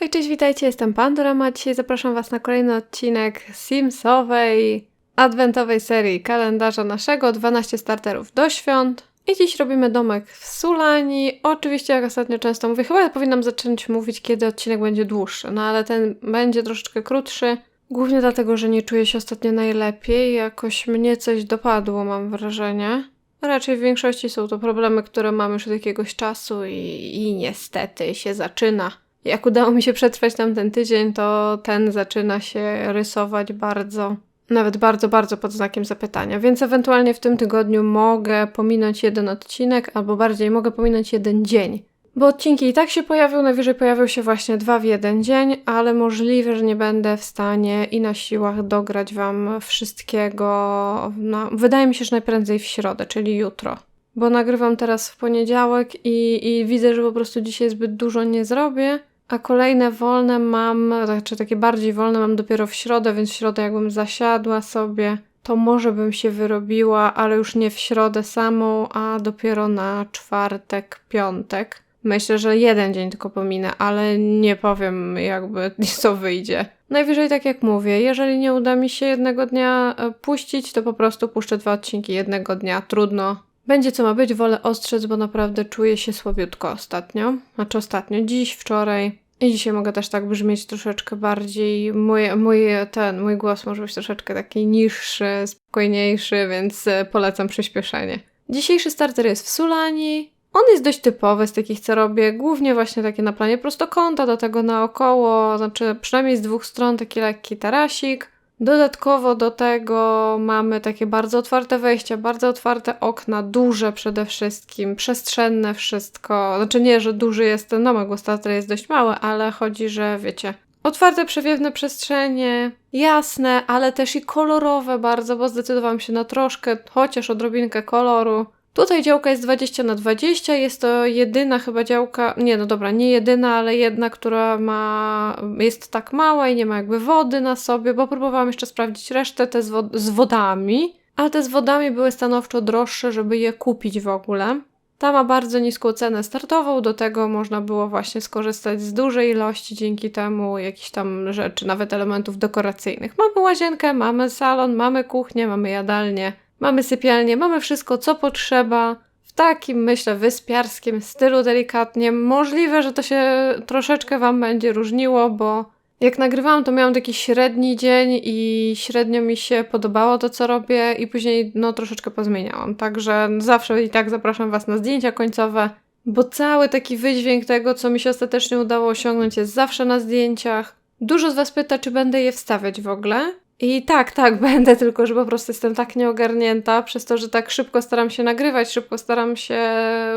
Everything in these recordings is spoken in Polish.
Hej, cześć, witajcie, jestem Pandora, dzisiaj zapraszam Was na kolejny odcinek Simsowej adwentowej serii kalendarza naszego 12 starterów do świąt. I dziś robimy domek w Sulani. Oczywiście, jak ostatnio często mówię, chyba powinnam zacząć mówić, kiedy odcinek będzie dłuższy, no ale ten będzie troszeczkę krótszy. Głównie dlatego, że nie czuję się ostatnio najlepiej, jakoś mnie coś dopadło, mam wrażenie. Raczej w większości są to problemy, które mam już od jakiegoś czasu i, i niestety się zaczyna. Jak udało mi się przetrwać tam ten tydzień, to ten zaczyna się rysować bardzo, nawet bardzo, bardzo pod znakiem zapytania. Więc ewentualnie w tym tygodniu mogę pominąć jeden odcinek, albo bardziej mogę pominąć jeden dzień. Bo odcinki i tak się pojawią, najwyżej pojawią się właśnie dwa w jeden dzień, ale możliwe, że nie będę w stanie i na siłach dograć Wam wszystkiego. No, wydaje mi się, że najprędzej w środę, czyli jutro. Bo nagrywam teraz w poniedziałek i, i widzę, że po prostu dzisiaj zbyt dużo nie zrobię. A kolejne wolne mam, znaczy takie bardziej wolne mam dopiero w środę, więc w środę jakbym zasiadła sobie, to może bym się wyrobiła, ale już nie w środę samą, a dopiero na czwartek, piątek. Myślę, że jeden dzień tylko pominę, ale nie powiem jakby co wyjdzie. Najwyżej tak jak mówię, jeżeli nie uda mi się jednego dnia e, puścić, to po prostu puszczę dwa odcinki jednego dnia. Trudno. Będzie co ma być, wolę ostrzec, bo naprawdę czuję się słabiutko ostatnio. Znaczy ostatnio, dziś, wczoraj. I dzisiaj mogę też tak brzmieć troszeczkę bardziej. Mój, mój, ten, mój głos może być troszeczkę taki niższy, spokojniejszy, więc e, polecam przyspieszenie. Dzisiejszy starter jest w Sulani. On jest dość typowy z takich, co robię, głównie właśnie takie na planie prostokąta, do tego naokoło, znaczy przynajmniej z dwóch stron taki lekki tarasik. Dodatkowo do tego mamy takie bardzo otwarte wejścia, bardzo otwarte okna, duże przede wszystkim, przestrzenne wszystko. Znaczy nie, że duży jest ten domek, bo starter jest dość mały, ale chodzi, że wiecie, Otwarte, przewiewne przestrzenie, jasne, ale też i kolorowe bardzo, bo zdecydowałam się na troszkę, chociaż odrobinkę koloru. Tutaj działka jest 20 na 20, jest to jedyna chyba działka, nie no dobra, nie jedyna, ale jedna, która ma, jest tak mała i nie ma jakby wody na sobie, bo próbowałam jeszcze sprawdzić resztę, te z, z wodami, ale te z wodami były stanowczo droższe, żeby je kupić w ogóle. Ta ma bardzo niską cenę startową, do tego można było właśnie skorzystać z dużej ilości dzięki temu jakichś tam rzeczy, nawet elementów dekoracyjnych. Mamy łazienkę, mamy salon, mamy kuchnię, mamy jadalnię. Mamy sypialnię, mamy wszystko, co potrzeba. W takim, myślę, wyspiarskim stylu delikatnie. Możliwe, że to się troszeczkę Wam będzie różniło, bo jak nagrywałam, to miałam taki średni dzień i średnio mi się podobało to, co robię i później, no, troszeczkę pozmieniałam. Także zawsze i tak zapraszam Was na zdjęcia końcowe, bo cały taki wydźwięk tego, co mi się ostatecznie udało osiągnąć, jest zawsze na zdjęciach. Dużo z Was pyta, czy będę je wstawiać w ogóle. I tak, tak, będę, tylko że po prostu jestem tak nieogarnięta przez to, że tak szybko staram się nagrywać, szybko staram się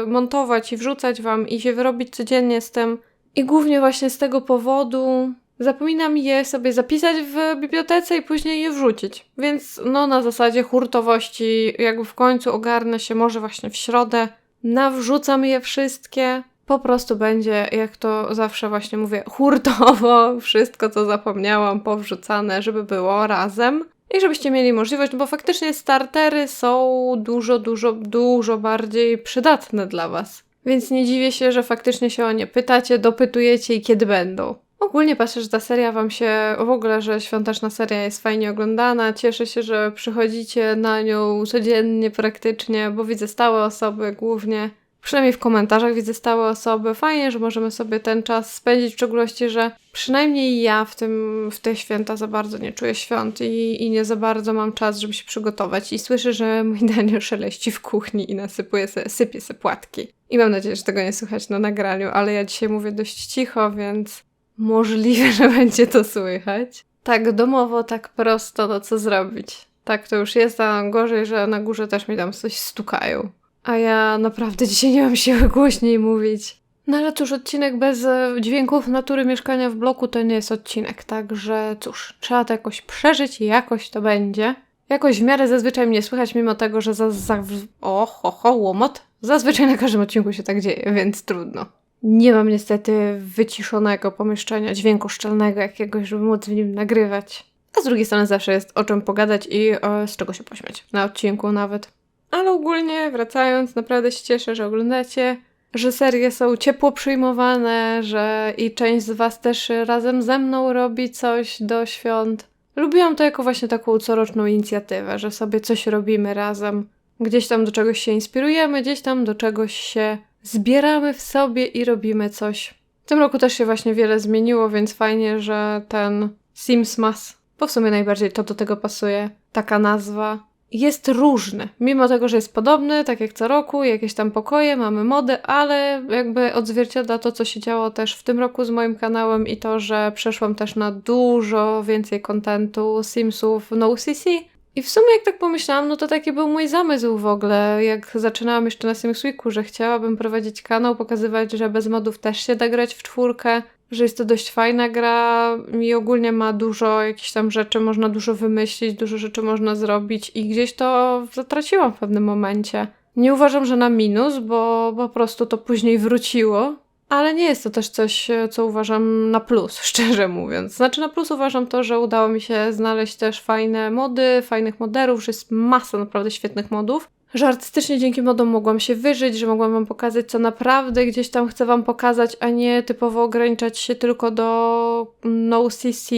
montować i wrzucać wam i się wyrobić codziennie z tym. I głównie właśnie z tego powodu zapominam je sobie zapisać w bibliotece i później je wrzucić. Więc no na zasadzie hurtowości, jakby w końcu ogarnę się może właśnie w środę, nawrzucam je wszystkie po prostu będzie, jak to zawsze właśnie mówię, hurtowo wszystko, co zapomniałam, powrzucane, żeby było razem. I żebyście mieli możliwość, bo faktycznie startery są dużo, dużo, dużo bardziej przydatne dla Was. Więc nie dziwię się, że faktycznie się o nie pytacie, dopytujecie i kiedy będą. Ogólnie patrzę, że ta seria Wam się, w ogóle, że świąteczna seria jest fajnie oglądana. Cieszę się, że przychodzicie na nią codziennie praktycznie, bo widzę stałe osoby głównie przynajmniej w komentarzach widzę stałe osoby. Fajnie, że możemy sobie ten czas spędzić, w szczególności, że przynajmniej ja w, tym, w te święta za bardzo nie czuję świąt i, i nie za bardzo mam czas, żeby się przygotować. I słyszę, że mój Daniel szeleści w kuchni i nasypuje se, sypie se płatki. I mam nadzieję, że tego nie słychać na nagraniu, ale ja dzisiaj mówię dość cicho, więc możliwe, że będzie to słychać. Tak domowo, tak prosto, no co zrobić? Tak to już jest, a gorzej, że na górze też mi tam coś stukają. A ja naprawdę dzisiaj nie mam siły głośniej mówić. No ale cóż, odcinek bez e, dźwięków natury mieszkania w bloku to nie jest odcinek, także cóż, trzeba to jakoś przeżyć i jakoś to będzie. Jakoś w miarę zazwyczaj mnie słychać, mimo tego, że za, za o, ho, ho, łomot. Zazwyczaj na każdym odcinku się tak dzieje, więc trudno. Nie mam niestety wyciszonego pomieszczenia, dźwięku szczelnego jakiegoś, żeby móc w nim nagrywać. A z drugiej strony zawsze jest o czym pogadać i o, z czego się pośmiać. Na odcinku nawet. Ale ogólnie wracając, naprawdę się cieszę, że oglądacie. że serie są ciepło przyjmowane, że i część z Was też razem ze mną robi coś do świąt. Lubiłam to jako właśnie taką coroczną inicjatywę, że sobie coś robimy razem. Gdzieś tam do czegoś się inspirujemy, gdzieś tam do czegoś się zbieramy w sobie i robimy coś. W tym roku też się właśnie wiele zmieniło, więc fajnie, że ten Simsmas, bo w sumie najbardziej to do tego pasuje, taka nazwa, jest różny. Mimo tego, że jest podobny, tak jak co roku, jakieś tam pokoje, mamy mody, ale jakby odzwierciedla to, co się działo też w tym roku z moim kanałem i to, że przeszłam też na dużo więcej kontentu Simsów no CC. I w sumie jak tak pomyślałam, no to taki był mój zamysł w ogóle, jak zaczynałam jeszcze na Sims Weeku, że chciałabym prowadzić kanał, pokazywać, że bez modów też się da grać w czwórkę, że jest to dość fajna gra i ogólnie ma dużo jakichś tam rzeczy, można dużo wymyślić, dużo rzeczy można zrobić i gdzieś to zatraciłam w pewnym momencie. Nie uważam, że na minus, bo po prostu to później wróciło, ale nie jest to też coś, co uważam na plus, szczerze mówiąc. Znaczy na plus uważam to, że udało mi się znaleźć też fajne mody, fajnych moderów, że jest masa naprawdę świetnych modów. Że artystycznie dzięki modom mogłam się wyżyć, że mogłam wam pokazać, co naprawdę gdzieś tam chcę wam pokazać, a nie typowo ograniczać się tylko do no CC.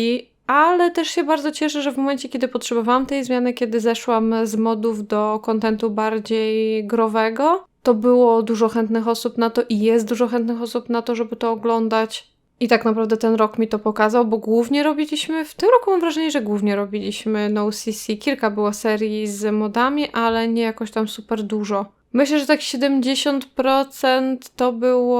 Ale też się bardzo cieszę, że w momencie, kiedy potrzebowałam tej zmiany, kiedy zeszłam z modów do kontentu bardziej growego, to było dużo chętnych osób na to i jest dużo chętnych osób na to, żeby to oglądać. I tak naprawdę ten rok mi to pokazał, bo głównie robiliśmy, w tym roku mam wrażenie, że głównie robiliśmy No CC. Kilka było serii z modami, ale nie jakoś tam super dużo. Myślę, że tak 70% to był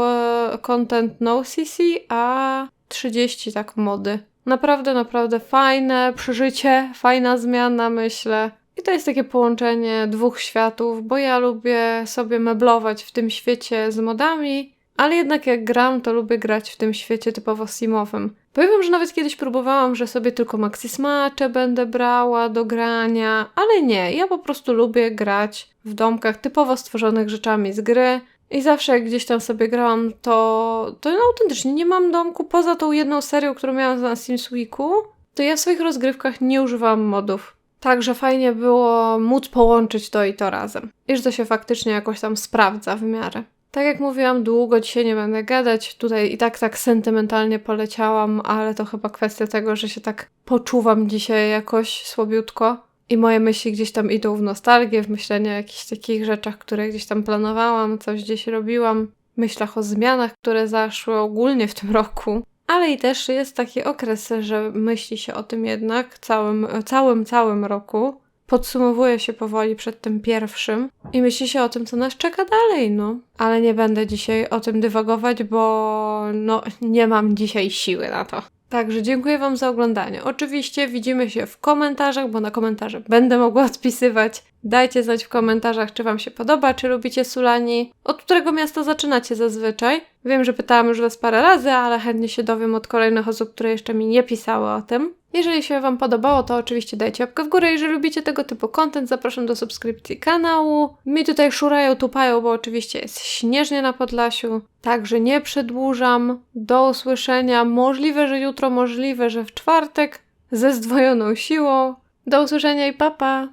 content No CC, a 30 tak mody. Naprawdę, naprawdę fajne przeżycie, fajna zmiana, myślę. I to jest takie połączenie dwóch światów, bo ja lubię sobie meblować w tym świecie z modami, ale jednak jak gram, to lubię grać w tym świecie typowo simowym. Powiem, że nawet kiedyś próbowałam, że sobie tylko maxi smacze będę brała do grania, ale nie, ja po prostu lubię grać w domkach typowo stworzonych rzeczami z gry. I zawsze jak gdzieś tam sobie grałam, to, to no, autentycznie nie mam domku. Poza tą jedną serią, którą miałam na Sims Weeku, to ja w swoich rozgrywkach nie używałam modów. Także fajnie było móc połączyć to i to razem. I że to się faktycznie jakoś tam sprawdza w miarę. Tak jak mówiłam, długo dzisiaj nie będę gadać. Tutaj i tak tak sentymentalnie poleciałam, ale to chyba kwestia tego, że się tak poczuwam dzisiaj jakoś słabiutko. I moje myśli gdzieś tam idą w nostalgię, w myślenie o jakichś takich rzeczach, które gdzieś tam planowałam, coś gdzieś robiłam, myślach o zmianach, które zaszły ogólnie w tym roku. Ale i też jest taki okres, że myśli się o tym jednak całym, całym, całym roku. Podsumowuje się powoli przed tym pierwszym i myśli się o tym, co nas czeka dalej, no. Ale nie będę dzisiaj o tym dywagować, bo no nie mam dzisiaj siły na to. Także dziękuję Wam za oglądanie. Oczywiście widzimy się w komentarzach, bo na komentarze będę mogła odpisywać. Dajcie znać w komentarzach, czy Wam się podoba, czy lubicie Sulani. Od którego miasta zaczynacie zazwyczaj? Wiem, że pytałam już Was parę razy, ale chętnie się dowiem od kolejnych osób, które jeszcze mi nie pisały o tym. Jeżeli się Wam podobało, to oczywiście dajcie łapkę w górę. Jeżeli lubicie tego typu content, zapraszam do subskrypcji kanału. Mi tutaj szurają, tupają, bo oczywiście jest śnieżnie na Podlasiu. Także nie przedłużam. Do usłyszenia. Możliwe, że jutro, możliwe, że w czwartek. Ze zdwojoną siłą. Do usłyszenia i papa!